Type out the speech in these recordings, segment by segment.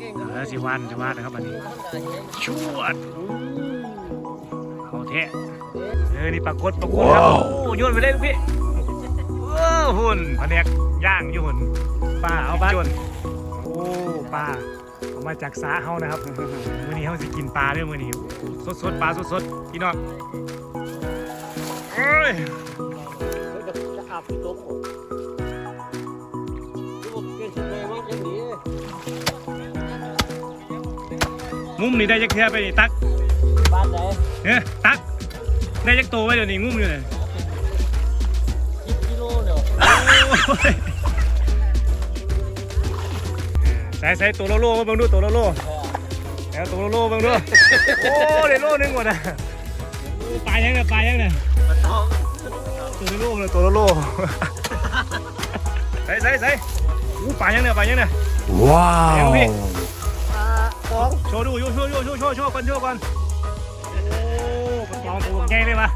เออสิวันสิวันนะครับอันนี้ชวดเอาเทะเออนี่ปรากฏปรากฏครับโอ้โยนไปเลยลูกพี่เออหุ่นแผนกย่างอยู่หุ่นป้าเอาบ้านยนโอ้ป้าเอามาจากสาเฮานะครับมื้อนี้เฮาสิกินปลาเด้วยมื้อนี้สดสดๆปลาสดสดๆพี่น้องเอ้ยจะอาบที่ต้ม งุ้มนี่ได้จักเทื่อไปนี่ตักบ้านไหนเอ้ยตัก ได้จักโตไว้เดี๋ยวนี้งุ้มอยู่เลยสิบกิโลเดียวใส่ใส่ตัวโลโลมาเบิ่งดูตัวโลโลแล้วตัวโลโลเบิ่งดูโอ้ได้โลนึงหมดอะปลายังเนี่ยปลายังเนี่ยมาต้องตัวโลโลเลยตัวโลโลใส่ใส่ใส่อู้ปลายังเนี่ยปลายังเนี่ยว้าปลายังวพี่ส องโชว์ดูโชว์โชว์โชว์โชว์โชว์ก่อนโชว์ก่อนโอ้ปลาตองตัวใหญ่เลยปะ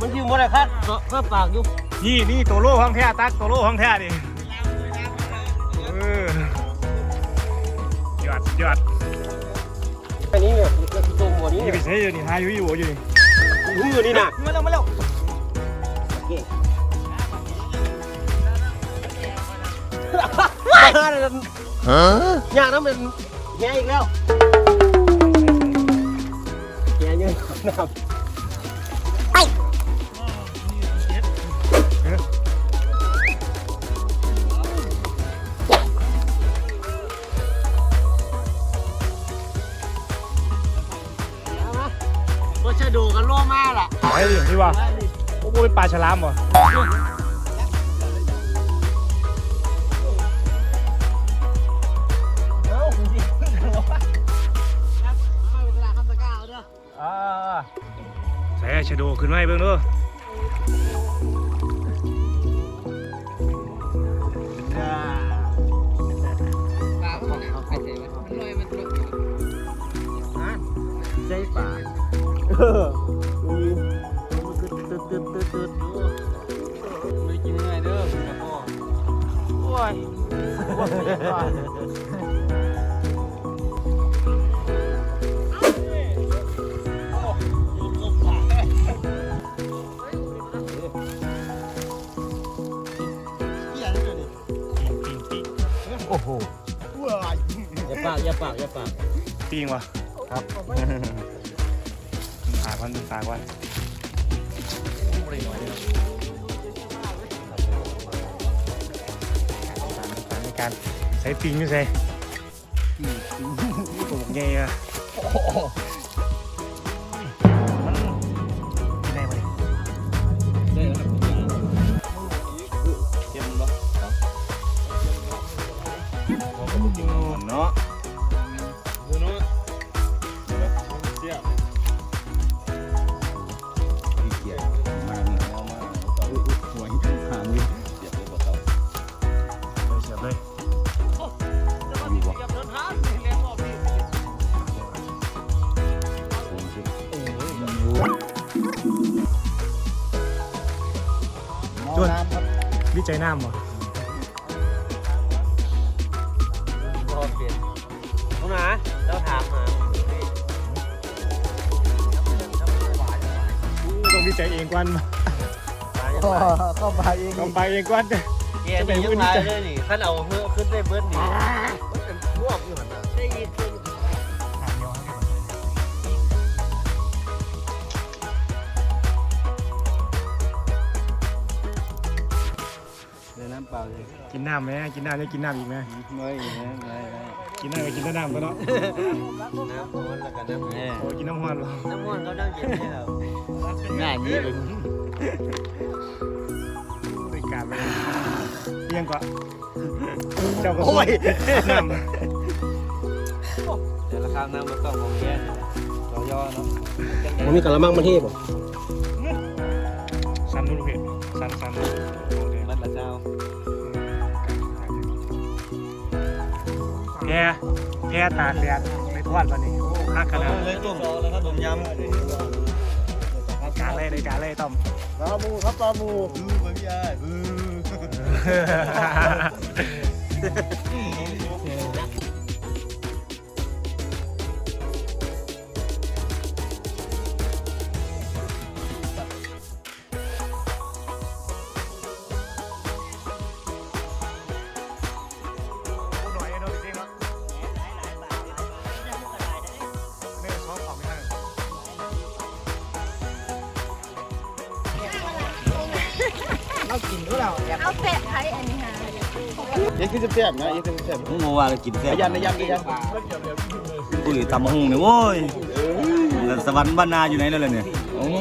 มันอยู่หมดเลยครับเพื่อปากอยู่นี่นี่ตัวโลของแท้ตักตัวโลของแท้ดิเออยอดยอดแค่นี้เนี่ยก็ที่ต้มหมดนี้นี่ไปใช้อยู่นี่หาอยู่อยู่อยู่นี่หูอยู่นี่นะมาแล้วมาแล้วยากนะมัน แง่อีกแล้วแง่เยอะน้ำวัชดูกันโล่มากล่ะไอ้อย่างที่ว่าโอ้โหเป็นปลาฉลามเหรอ อ่าใส่ชะโดขึ้นมาให้เบิ่งดูปลาของเขาใครใส่ไว้ลอยมันตลกฮะใจป่าเออดึงดตึ๊ดตึ๊ดตึ๊ดตึ๊ดไม่กินยังไงเด้อคุณพ่อโอ้ย อย่าปากอย่าปากอย่าปากปิ้งวะครับฝากวันฝากวันในการใช้ปิ้งอยู่ใส่ตัวใหญ่อะ วิจัยน้ำเหรอพอเปลี่ยนคุณหาเจ้าถามหาต้องวิจัยเองก่อนเข้าไปเองต้องไปเองก่อนเกียร์นี่ยังมาเลยนี่ท่านเอาเพื่อขึ้นได้เบิ้ลนี่มันเป็นพวกอยู่หันน่ะได้ยิน ปล่าเลยกินน้ำไหมกินน้ำจะกินน้ำอีกไหมไม่ไม่ไม่กินน้ำก็กินแต่น้ำก็เนาะน้ำมันแล้วกันน้ำแม่โอ้ยกินน้ำห้อนบ่น้ำมันเขานั่งเย็นให้เราง่ายนี่เลยบริการไปเลี้ยงก็เจ้าก็โอ้ยน้เดี๋ยวราคาน้ำมันต้องของแกต่อย่อเนาะมันมีกระมังมันเทพบ่ำสันดูลูกเห็ดสันสันโอเคมันละเจ้า พร่แพร่ตากแดดในทอดตอนนี้โอ้คักขนาดเลยต้มแล้วก็ต้มยำการเลยในการเลยต้อมปลาหมูครับปลาหมูอือไม่ใช่อื เรากินด้วยเราอยากเอาเป็ดไทยอันนี้ฮะยังคือแซ่บนะยังคือแซ่บมึงบอกว่ากินแซ่บยันยันยันอุ้ยตำหงเนี่ยโว้ยแล้วสวรรค์บ้านนาอยู่ไหนแล้วล่ะเนี่ยเฮ้ย